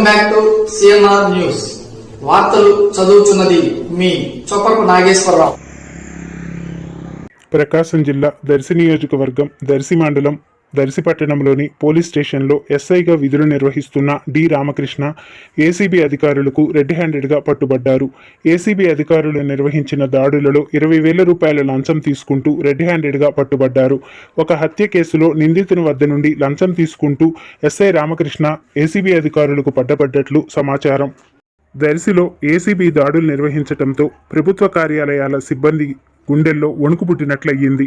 Welcome back to CNR news. వార్తలు చదువుతున్నది మీ చొప్పకు నాగేశ్వరరావు. ప్రకాశం జిల్లా దర్శి నియోజకవర్గం దర్శి మండలం దర్శిపట్టణంలోని పోలీస్ స్టేషన్లో ఎస్ఐగా విధులు నిర్వహిస్తున్న డి రామకృష్ణ ఏసీబీ అధికారులకు రెడ్ హ్యాండెడ్గా పట్టుబడ్డారు. ఏసీబీ అధికారులు నిర్వహించిన దాడులలో ఇరవై వేల రూపాయల లంచం తీసుకుంటూ రెడ్ హ్యాండెడ్గా పట్టుబడ్డారు. ఒక హత్య కేసులో నిందితుని వద్ద నుండి లంచం తీసుకుంటూ ఎస్ఐ రామకృష్ణ ఏసీబీ అధికారులకు పట్టబడ్డట్లు సమాచారం. దర్శిలో ఏసీబీ దాడులు నిర్వహించడంతో ప్రభుత్వ కార్యాలయాల సిబ్బంది గుండెల్లో వణుకు పుట్టినట్లయింది.